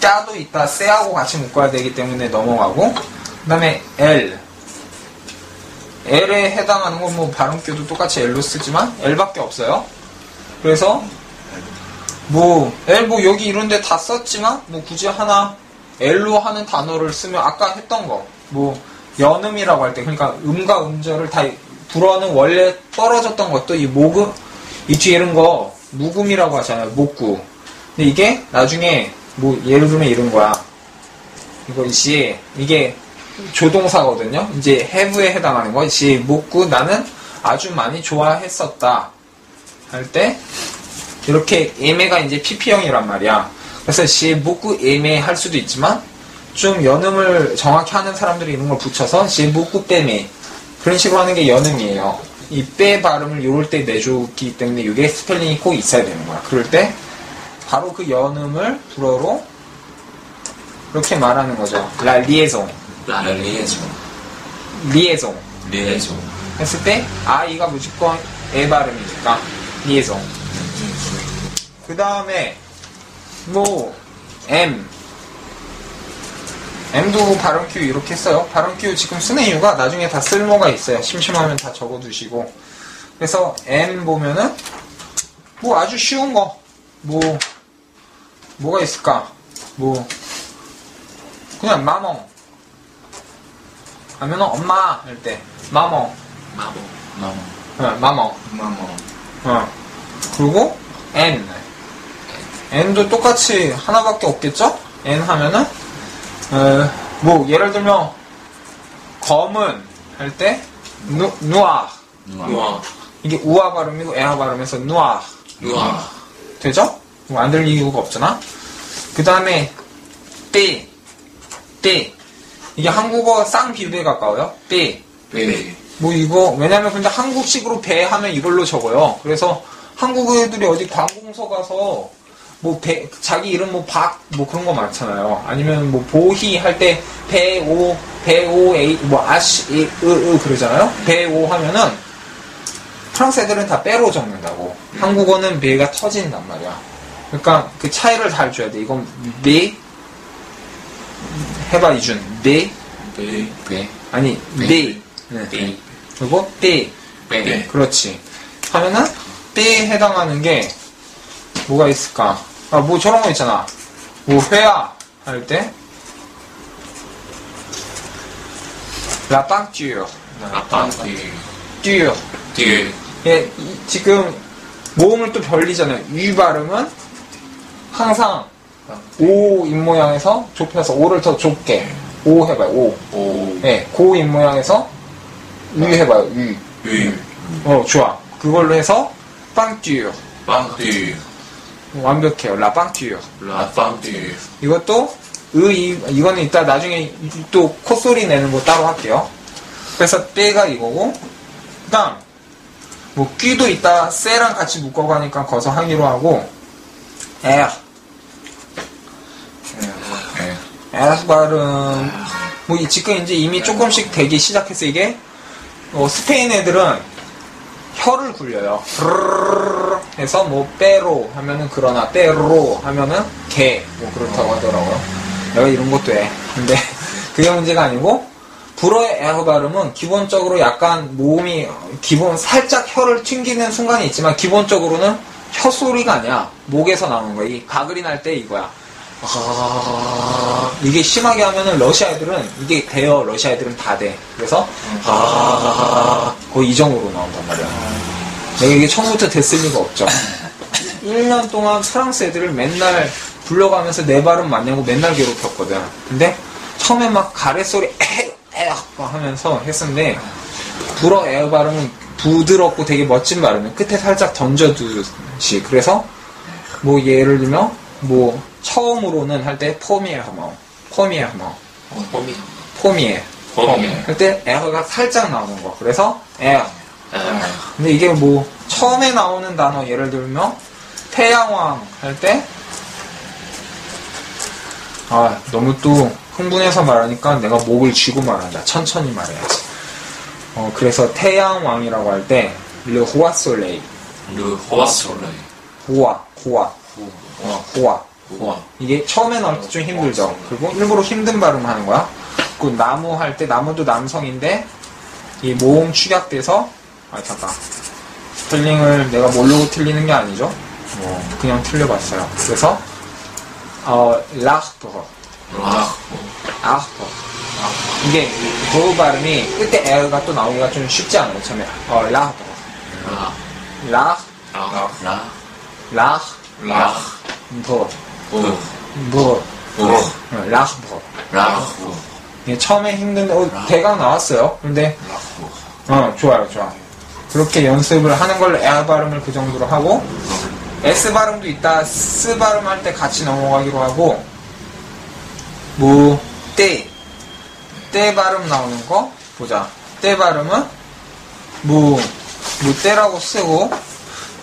까도 있다. 세하고 같이 묶어야 되기 때문에 넘어가고 그 다음에 L. L에 해당하는 건 뭐 발음표도 똑같이 L로 쓰지만 L밖에 없어요. 그래서 뭐 L 뭐 여기 이런데 다 썼지만 뭐 굳이 하나 L로 하는 단어를 쓰면 아까 했던 거 뭐 연음이라고 할 때 그러니까 음과 음절을 다 불어는 원래 떨어졌던 것도 이 모금 이 뒤에 이런 거 무금이라고 하잖아요. 목구. 근데 이게 나중에 뭐 예를 들면 이런 거야. 이것이 이게 조동사거든요. 이제 have에 해당하는 것이 목구 나는 아주 많이 좋아했었다. 할 때 이렇게 애매가 이제 pp형이란 말이야. 그래서 시 목구 애매 할 수도 있지만 좀 연음을 정확히 하는 사람들이 이런 걸 붙여서 시 목구 빼매. 그런 식으로 하는 게 연음이에요. 이 빼 발음을 요럴 때 내줬기 때문에 이게 스펠링이 꼭 있어야 되는 거야. 그럴 때 바로 그 연음을 불어로 이렇게 말하는 거죠. 라 리에송, La liaison. 리에송 Liaison. 했을 때 아이가 무조건 에 발음이니까 리에송. 그 다음에 뭐 M M도 발음 큐 이렇게 써요. 발음 큐 지금 쓰는 이유가 나중에 다 쓸모가 있어요. 심심하면 다 적어두시고. 그래서 M 보면은 뭐 아주 쉬운 거. 뭐 뭐가 있을까? 뭐 그냥 마멍 하면은 엄마 할 때 마멍 Maman. Maman. 어, 마멍 Maman. 어. 그리고 N N도 똑같이 하나밖에 없겠죠? N 하면은 어, 뭐 예를 들면 검은 할 때 누아 Noir. 이게 우아 발음이고 에아 발음에서 누아 Noir. 되죠? 뭐안 들릴 이유가 없잖아. 그 다음에 삐, 삐. 이게 한국어 쌍비읍에 가까워요. 삐. Bébé. 뭐 이거 왜냐면 근데 한국식으로 배 하면 이걸로 적어요. 그래서 한국 애들이 어디 관공서 가서 뭐 배, 자기 이름 뭐 박 뭐 그런 거 많잖아요. 아니면 뭐 보희 할 때 배 오 배 오 에이 뭐 아시 이, 으, 으 그러잖아요. 배 오 하면은 프랑스 애들은 다 빼로 적는다고. 한국어는 배가 터진단 말이야. 그러니까 그 차이를 잘 줘야 돼. 이건 배 해봐 이준 배 B. B. 아니 네. 배 네. B. 그리고 삐 B. 그렇지 하면은 삐에 해당하는 게 뭐가 있을까 아 뭐 저런 거 있잖아 뭐 회야 할 때 라빵 듀어 Apparently. 듀어 Dieu. 예, 이- 지금 모음을 또 별리잖아요 유 발음은 항상 오 입모양에서 좁혀서 오를 더 좁게 오 해봐요 오 O. 예, 고 입모양에서 유 해봐요 유 U. 어, 좋아. 그걸로 해서 빵듀 Pendu. 완벽해요. 라빵듀 pendu. 이것도 의 이, 이거는 이따 나중에 또 콧소리 내는 거 따로 할게요. 그래서 때가 이거고 그 다음 뭐 끼도 이따 쎄랑 같이 묶어가니까 거서 하기로 하고 에 네. 에라 발음 뭐 이- 지금 이제 이미 조금씩 되기 시작해서 이게 어, 스페인 애들은 혀를 굴려요. 해서 뭐 빼로 하면은 그러나 빼로 하면은 개 뭐 그렇다고 하더라고요. 내가 이런 것도 해. 근데 그게 문제가 아니고 불어의 에어 발음은 기본적으로 약간 모음이 기본 살짝 혀를 튕기는 순간이 있지만 기본적으로는 혀 소리가 아니야. 목에서 나오는 거야. 이 가글이 날 때 이거야. 아, 이게 심하게 하면은 러시아 애들은 이게 돼요. 러시아 애들은 다 돼. 그래서 아, 거의 이 정도로 나온단 말이야. 내가 이게 처음부터 됐을 리가 없죠. 1년 동안 프랑스 애들을 맨날 불러가면서 내 발음 맞냐고 맨날 괴롭혔거든. 근데 처음에 막 가래 소리 에헤 하면서 했었는데 불어 에어 발음은 부드럽고 되게 멋진 발음이 끝에 살짝 던져두듯이 그래서 뭐 예를 들면 뭐 처음으로는 할 때 포미에르머 포미에르머 Pommier. 포미에 Pommier. 그때 에어가 살짝 나오는 거 그래서 에어 Euh, 근데 이게 뭐 처음에 나오는 단어 예를 들면 태양왕 할 때 아, 너무 또 흥분해서 말하니까 내가 목을 쥐고 말한다. 천천히 말해야지. 어, 그래서 태양왕이라고 할 때, 르 호아 솔레이. Le roi soleil. 호아, 호아. 어, 호아. 우와. 이게 처음에 나올 때 좀 힘들죠. 그리고 일부러 힘든 발음 하는 거야. 그 나무 할 때 나무도 남성인데 이 모음 축약돼서 아 잠깐 스펠링을 내가 모르고 틀리는 게 아니죠. 뭐 그냥 틀려봤어요. 그래서 어 라흐버 아, 아흐버 이게 그 발음이 끝에 에어가 또 나오기가 좀 쉽지 않아요. 처음에 어 라흐버 라, 라흐 라, 라, 라흐 라, 버 우, 버 우, 라흐버 라후, 이게 처음에 힘든데 어, 대강 나왔어요. 근데. 어 좋아요 좋아. 그렇게 연습을 하는 걸로 에 발음을 그 정도로 하고 S 발음도 있다 S 발음 할 때 같이 넘어가기로 하고 무때때 발음 나오는 거 보자. 때 발음은 무 무때라고 쓰고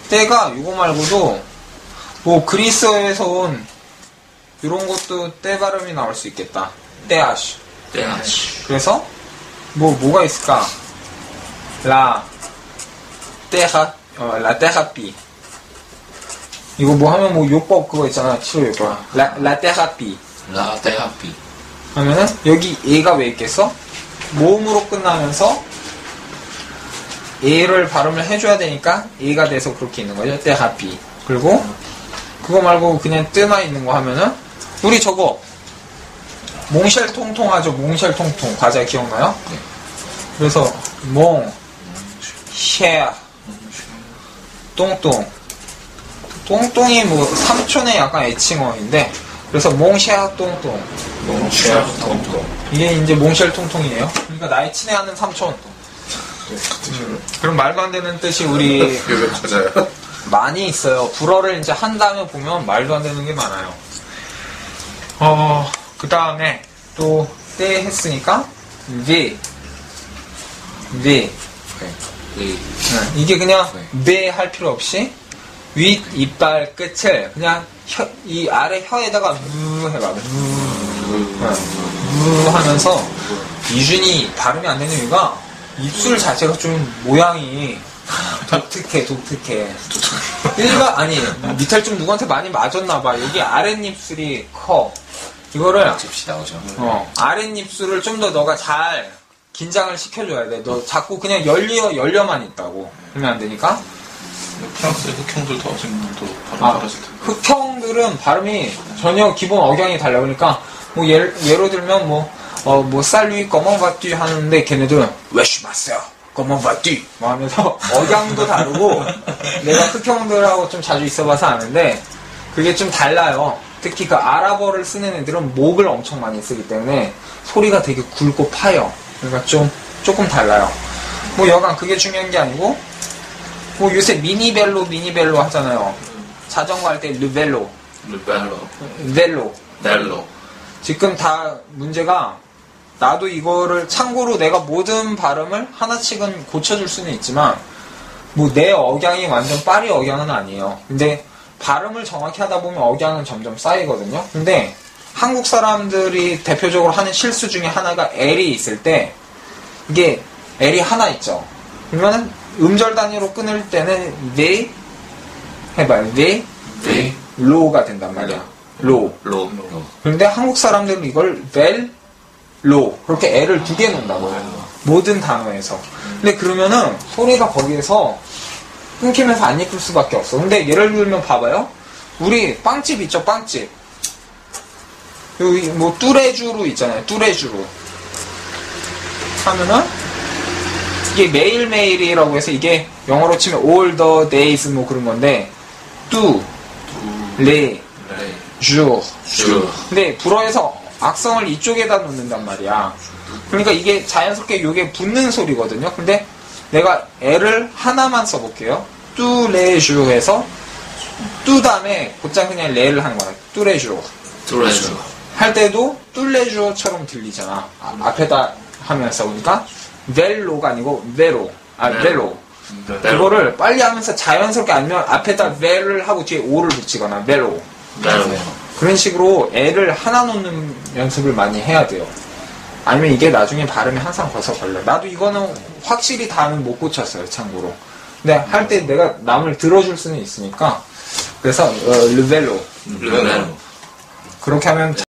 때가 이거 말고도 뭐 그리스어에서 온 이런 것도 때 발음이 나올 수 있겠다. 때아쉬. 떼아치. 그래서 뭐 뭐가 있을까? 라 때하 어, 라 때하삐 이거 뭐 하면 뭐 요법 그거 있잖아 치료 요법 라, 라 때하삐 라, 떼하삐. 하면은 여기 얘가 왜 있겠어? 모음으로 끝나면서 얘를 발음을 해줘야 되니까 얘가 돼서 그렇게 있는 거죠 때하삐 그리고 그거 말고 그냥 뜨만 있는 거 하면은 우리 저거 몽쉘 통통 하죠 몽쉘 통통 과자 기억나요? 네. 그래서 몽, 쉐, 똥똥. 똥똥이 뭐 삼촌의 약간 애칭어인데 그래서 몽쉐 똥똥. 취하고 똥똥. 이게 이제 몽쉘 통통이에요. 그러니까 나의 친애하는 삼촌. 그럼 말도 안 되는 뜻이 우리 이게 왜 과자야? 많이 있어요. 불어를 이제 한 다음에 보면 말도 안 되는 게 많아요. 어, 그 다음에 또 때 했으니까 위, 위. 네. 네, 이게 그냥 네할 필요 없이 윗 이빨 끝을 그냥 혀, 이 아래 혀에다가 무 해봐. 무, 네, 무 하면서 이준이 발음이 안 되는 이유가 입술 자체가 좀 모양이 독특해, 독특해. 일반 아니 밑에 좀 누구한테 많이 맞았나 봐. 여기 아랫입술이 커. 이거를 집시 나오죠. 어, 아랫입술을 좀 더 너가 잘 긴장을 시켜줘야 돼. 너 자꾸 그냥 열려, 열려만 있다고. 그러면 안 되니까. 프랑스 흑형들 더하신분도 바로 아, 잘하실 텐데. 흑형들은 발음이 전혀 기본 억양이 달라. 그러니까, 뭐, 예를, 예로 들면 뭐, 어, 뭐, 쌀리 꺼먼바띠 하는데 걔네들은, 왜쉬 마세요? 꺼먼바띠! 뭐 하면서 억양도 다르고, 내가 흑형들하고 좀 자주 있어봐서 아는데, 그게 좀 달라요. 특히 그 아랍어를 쓰는 애들은 목을 엄청 많이 쓰기 때문에 소리가 되게 굵고 파여. 그러니까 좀, 조금 달라요. 뭐 여간 그게 중요한 게 아니고, 뭐 요새 미니벨로, 미니벨로 하잖아요. 자전거 할 때 르벨로, 루벨로, 벨로. 넬로. 지금 다 문제가 나도 이거를 참고로 내가 모든 발음을 하나씩은 고쳐줄 수는 있지만 뭐 내 억양이 완전 파리 억양은 아니에요. 근데 발음을 정확히 하다 보면 억양은 점점 쌓이거든요. 근데 한국 사람들이 대표적으로 하는 실수 중에 하나가 L이 있을 때 이게 L이 하나 있죠. 그러면은 음절 단위로 끊을 때는 네 해봐요. 네 네. 로가 된단 말이야. 로. 로, 로. 그런데 한국 사람들은 이걸 벨, 로 그렇게 애를 두개 놓는다고요. 모든 단어에서. 근데 그러면은 소리가 거기에서 끊기면서 안 예쁠 수밖에 없어. 근데 예를 들면 봐봐요. 우리 빵집 있죠, 빵집. 여기 뭐 뚜레주루 있잖아요, 뚜레주루. 하면은 이게 매일매일이라고 해서 이게 영어로 치면 all the days 뭐 그런 건데 뚜, 레, 레, 주, 슈. 근데 불어에서 악성을 이쪽에다 놓는단 말이야. 그러니까 이게 자연스럽게 이게 붙는 소리거든요. 근데 내가 애를 하나만 써볼게요. 뚜레주 해서 뚜 다음에 곧장 그냥 레를 하는 거야. 뚜레주. 뚜레주. 할 때도 뚜레주처럼 들리잖아. 아, 앞에다 하면서 그러니까 벨로가 아니고 베로. 아 벨로. 벨로. 그거를 빨리 하면서 자연스럽게 아니면 앞에다 벨을 하고 뒤에 오를 붙이거나 벨로. 넬로. 그런 식으로 애를 하나 놓는 연습을 많이 해야 돼요. 아니면 이게 나중에 발음이 항상 벗어 걸려. 나도 이거는 확실히 다는 못 고쳤어요, 참고로. 근데 할 때 내가 남을 들어줄 수는 있으니까. 그래서, 어, 르벨로. 르벨로. 그렇게 하면